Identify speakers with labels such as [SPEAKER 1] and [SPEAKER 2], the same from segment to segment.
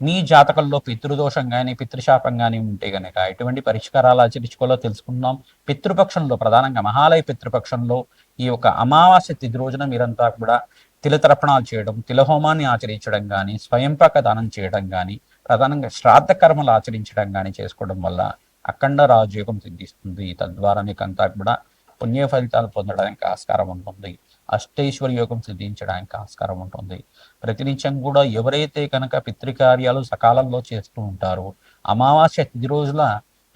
[SPEAKER 1] మీ జాతకంలో పితృదోషం కానీ పితృశాపం కానీ ఉంటే కనుక ఎటువంటి పరిష్కారాలు ఆచరించుకోవాలో తెలుసుకుందాం. పితృపక్షంలో ప్రధానంగా మహాలయ పితృపక్షంలో ఈ యొక్క అమావాస్య తిథి రోజున మీరంతా కూడా తిలతర్పణాలు చేయడం తిలహోమాన్ని ఆచరించడం కానీ స్వయంపాక దానం చేయడం కానీ ప్రధానంగా శ్రాద్ధ కర్మలు ఆచరించడం కానీ చేసుకోవడం వల్ల అఖండ రాజయోగం సిద్ధిస్తుంది. తద్వారా మీకంతా కూడా పుణ్య ఫలితాలు పొందడానికి ఆస్కారం ఉంటుంది. అష్టైశ్వర్య యోగం సిద్ధించడానికి ఆస్కారం ఉంటుంది. ప్రతినిత్యం కూడా ఎవరైతే కనుక పితృకార్యాలు సకాలంలో చేస్తూ ఉంటారో అమావాస్య తిది రోజుల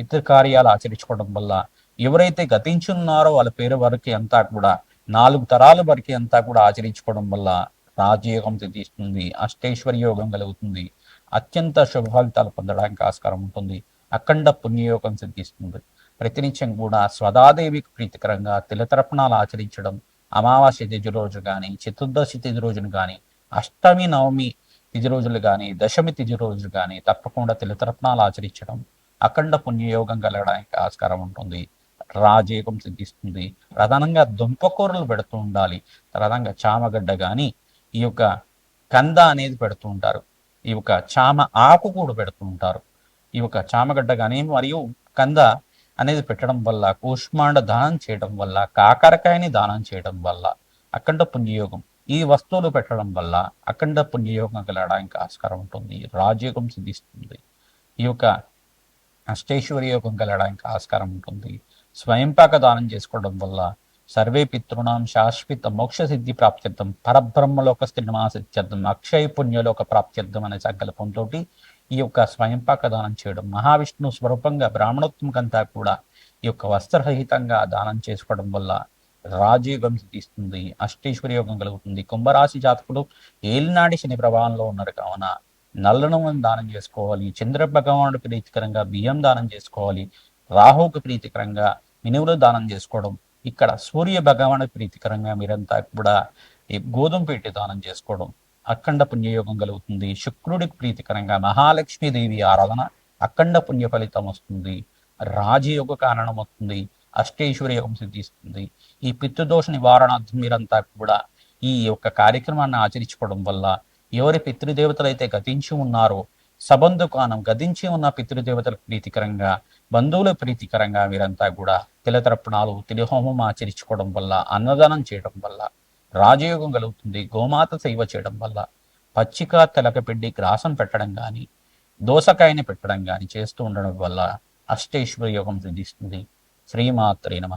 [SPEAKER 1] పితృకార్యాలు ఆచరించుకోవడం వల్ల ఎవరైతే గతించున్నారో వాళ్ళ పేరు వరకు అంతా కూడా నాలుగు తరాల వరకు అంతా కూడా ఆచరించుకోవడం వల్ల రాజయోగం సిద్ధిస్తుంది అష్టైశ్వర్య యోగం కలుగుతుంది అత్యంత శుభ ఫలితాలు పొందడానికి ఆస్కారం ఉంటుంది అఖండ పుణ్యయోగం సిద్ధిస్తుంది. ప్రతినిత్యం కూడా స్వదాదేవికి ప్రీతికరంగా తిలతర్పణాలు ఆచరించడం అమావాస్య తిథి రోజు కానీ చతుర్దశి తిథి రోజును కానీ అష్టమి నవమి తిథి రోజులు కానీ దశమి తిథి రోజులు కానీ తప్పకుండా తిలతరత్నాలు ఆచరించడం అఖండ పుణ్యయోగం కలగడానికి ఆస్కారం ఉంటుంది. రాజయోగం సిద్ధిస్తుంది. ప్రధానంగా దుంపకూరలు పెడుతూ ఉండాలి. ప్రధానంగా చామగడ్డ కానీ ఈ యొక్క కంద అనేది పెడుతూ ఉంటారు. ఈ యొక్క చామ ఆకు కూడా పెడుతూ ఉంటారు. ఈ యొక్క చామగడ్డ కానీ మరియు కంద అనేది పెట్టడం వల్ల కూష్మాండ దానం చేయడం వల్ల కాకరకాయని దానం చేయడం వల్ల అఖండ పుణ్యయోగం. ఈ వస్తువులు పెట్టడం వల్ల అఖండ పుణ్యయోగం కలగడానికి ఆస్కారం ఉంటుంది రాజయోగం సిద్ధిస్తుంది. ఈ యొక్క అష్టేశ్వరి యోగం కలగడానికి ఆస్కారం ఉంటుంది. స్వయంపాక దానం చేసుకోవడం వల్ల సర్వే పితృణాం శాశ్వత మోక్ష సిద్ధి ప్రాప్త్యర్థం పరబ్రహ్మలోక సిద్ధ్యర్థం అక్షయ పుణ్యలోక ప్రాప్త్యర్థం అనే సంకల్పంతో ఈ యొక్క స్వయంపాక దానం చేయడం మహావిష్ణు స్వరూపంగా బ్రాహ్మణోత్మకంతా కూడా ఈ యొక్క వస్త్రరహితంగా దానం చేసుకోవడం వల్ల రాజయోగం సిద్ధిస్తుంది అష్టేశ్వరి యోగం కలుగుతుంది. కుంభరాశి జాతకులు ఏలినాడి శని ప్రభావంలో ఉన్నారు. కావున నల్లనములను దానం చేసుకోవాలి చంద్ర భగవానుడు ప్రీతికరంగా బియ్యం దానం చేసుకోవాలి రాహువుకు ప్రీతికరంగా మినువులు దానం చేసుకోవడం ఇక్కడ సూర్య భగవానుడు ప్రీతికరంగా మీరంతా కూడా గోధుమ పీటి దానం చేసుకోవడం అఖండ పుణ్యయోగం కలుగుతుంది. శుక్రుడికి ప్రీతికరంగా మహాలక్ష్మీదేవి ఆరాధన అఖండ పుణ్య ఫలితం వస్తుంది. రాజయోగ కారణం వస్తుంది. అష్టేశ్వరి యోగం సిద్ధిస్తుంది. ఈ పితృదోష నివారణార్థం మీరంతా కూడా ఈ యొక్క కార్యక్రమాన్ని ఆచరించుకోవడం వల్ల ఎవరి పితృదేవతలు అయితే గతించి ఉన్నారో సబంధుకానం గతించి ఉన్న పితృదేవతలకు ప్రీతికరంగా బంధువుల ప్రీతికరంగా మీరంతా కూడా తిలతర్పణాలు తిలిహోమం ఆచరించుకోవడం వల్ల అన్నదానం చేయడం వల్ల రాజయోగం కలుగుతుంది. గోమాత సేవ చేయడం వల్ల పచ్చిక తెలకపిండి గ్రాసం పెట్టడం కానీ దోసకాయని పెట్టడం కానీ చేస్తూ ఉండడం వల్ల అష్టేశ్వర యోగం సిద్ధిస్తుంది. శ్రీమాత్రే నమ.